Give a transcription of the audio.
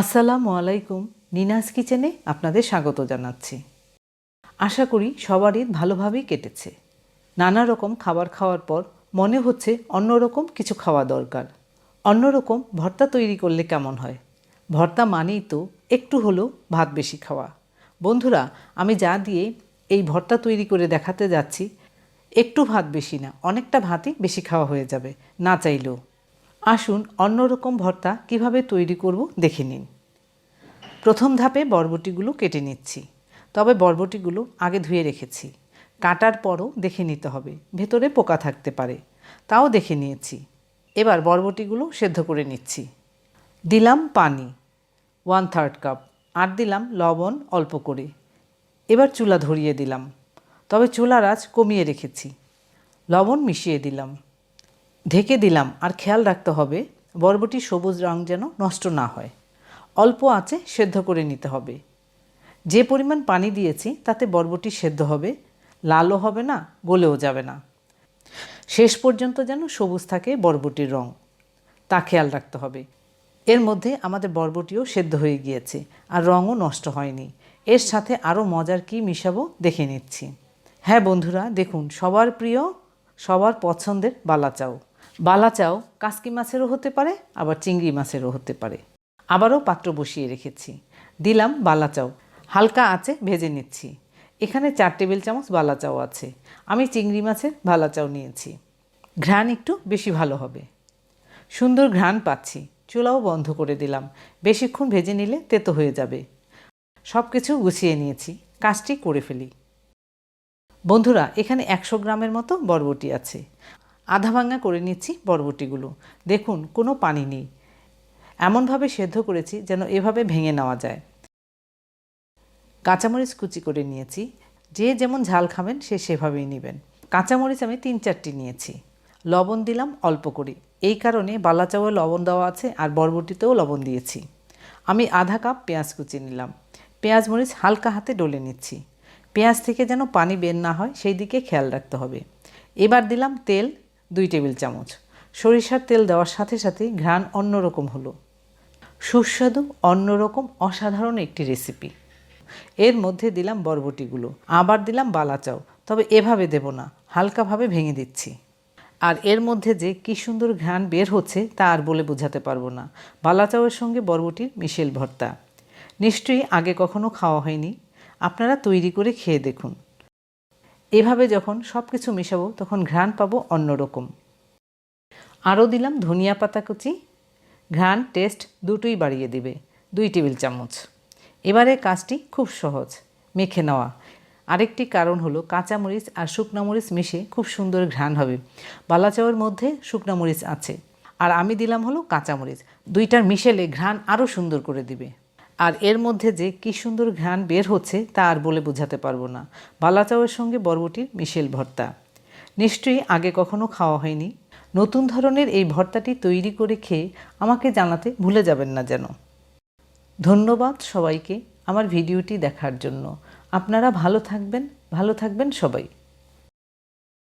আসসালামু আলাইকুম, নিনাস কিচেনে আপনাদের স্বাগত জানাচ্ছি। আশা করি সবার ঈদ ভালোভাবেই কেটেছে। নানা রকম খাবার খাওয়ার পর মনে হচ্ছে অন্যরকম কিছু খাওয়া দরকার। অন্যরকম ভর্তা তৈরি করলে কেমন হয়? ভর্তা মানেই তো একটু হলেও ভাত বেশি খাওয়া। বন্ধুরা, আমি যা দিয়ে এই ভর্তা তৈরি করে দেখাতে যাচ্ছি, একটু ভাত বেশি না, অনেকটা ভাতই বেশি খাওয়া হয়ে যাবে, না চাইলেও। আসুন অন্যরকম ভর্তা কীভাবে তৈরি করব দেখে নিন। প্রথম ধাপে বরবটিগুলো কেটে নিচ্ছি। তবে বরবটিগুলো আগে ধুয়ে রেখেছি। কাটার পরও দেখে নিতে হবে, ভেতরে পোকা থাকতে পারে। তাও দেখে নিয়েছি। এবার বরবটিগুলো সেদ্ধ করে নিচ্ছি। দিলাম পানি, ওয়ান থার্ড কাপ। আর দিলাম লবণ অল্প করে। এবার চুলা ধরিয়ে দিলাম। তবে চুলার আঁচ কমিয়ে রেখেছি। লবণ মিশিয়ে দিলাম। ঢেকে দিলাম, আর খেয়াল রাখতে হবে বরবটির সবুজ রং যেন নষ্ট না হয়। অল্প আঁচে সেদ্ধ করে নিতে হবে। যে পরিমাণ পানি দিয়েছি, তাতে বরবটি সেদ্ধ হবে। লালও হবে না, গলেও যাবে না। শেষ পর্যন্ত যেন সবুজ থাকে বরবটির রং। তা খেয়াল রাখতে হবে। এর মধ্যে আমাদের বরবটিও সেদ্ধ হয়ে গিয়েছে, আর রঙও নষ্ট হয়নি। এর সাথে আরও মজার কি মিশাবো দেখে নিচ্ছি। হ্যাঁ বন্ধুরা, দেখুন, সবার প্রিয়, সবার পছন্দের বালাচাও। বালাচাও কাসকি মাছেরও হতে পারে, আবার চিংড়ি মাছেরও হতে পারে। আবারও পাত্র বসিয়ে রেখেছি। দিলাম বালাচাও হালকা আঁচে ভেজে নিচ্ছি। এখানে চার টেবিল চামচ বালাচাও আছে। আমি চিংড়ি মাছের বালাচাও নিয়েছি। ঘ্রাণ একটু বেশি ভালো হবে। সুন্দর ঘ্রাণ পাচ্ছি। চুলাও বন্ধ করে দিলাম। বেশিক্ষণ ভেজে নিলে তেতো হয়ে যাবে। সব কিছু গুছিয়ে নিয়েছি। কাজটি করে ফেলি। বন্ধুরা, এখানে একশো গ্রামের মতো বরবটি আছে। আধা ভাঙা করে নিচ্ছি বরবটিগুলো। দেখুন, কোনো পানি নেই। এমনভাবে সেদ্ধ করেছি যেন এভাবে ভেঙে নেওয়া যায়। কাঁচামরিচ কুচি করে নিয়েছি। যে যেমন ঝাল খাবেন, সে সেভাবেই নেবেন। কাঁচামরিচ আমি তিন চারটি নিয়েছি। লবণ দিলাম অল্প করে। এই কারণে বালা চাউয়ে লবণ দেওয়া আছে আর বরবটিতেও লবণ দিয়েছি। আমি আধা কাপ পেঁয়াজ কুচি নিলাম। পেঁয়াজ মরিচ হালকা হাতে ডলে নিচ্ছি। পেঁয়াজ থেকে যেন পানি বের না হয়, সেই দিকে খেয়াল রাখতে হবে। এবার দিলাম তেল দুই টেবিল চামচ। সরিষার তেল দেওয়ার সাথে সাথে ঘ্রাণ অন্যরকম হলো। সুস্বাদু, অন্যরকম, অসাধারণ একটি রেসিপি। এর মধ্যে দিলাম বরবটিগুলো। আবার দিলাম বালাচাও। তবে এভাবে দেব না। হালকাভাবে ভেঙে দিচ্ছি। আর এর মধ্যে যে কী সুন্দর ঘ্রাণ বের হচ্ছে তা আর বলে বোঝাতে পারব না। বালাচাওয়ের সঙ্গে বরবটির মিশেল ভর্তা। নিশ্চয়ই আগে কখনো খাওয়া হয়নি। আপনারা তৈরি করে খেয়ে দেখুন। এভাবে যখন সব কিছু মেশাবো, তখন ঘ্রাণ পাবো অন্যরকম। আরও দিলাম ধনিয়া পাতা কুচি। ঘ্রাণ, টেস্ট দুটোই বাড়িয়ে দিবে, দুই টেবিল চামচ। এবারে কাজটি খুব সহজ, মেখে নেওয়া। আরেকটি কারণ হলো কাঁচামরিচ আর শুকনামরিচ মিশে খুব সুন্দর ঘ্রাণ হবে। বালাচাওয়ের মধ্যে শুকনামরিচ আছে। আর আমি দিলাম হলো কাঁচামরিচ। দুইটার মিশেলে ঘ্রাণ আরও সুন্দর করে দিবে। আর এর মধ্যে যে কী সুন্দর ঘ্রাণ বের হচ্ছে তা আর বলে বোঝাতে পারব না। বালাচাওয়ের সঙ্গে বরবটির মিশেল ভর্তা। নিশ্চয়ই আগে কখনো খাওয়া হয়নি। নতুন ধরনের এই ভর্তাটি তৈরি করে খেয়ে আমাকে জানাতে ভুলে যাবেন না যেন। ধন্যবাদ সবাইকে আমার ভিডিওটি দেখার জন্য। আপনারা ভালো থাকবেন ভালো থাকবেন সবাই।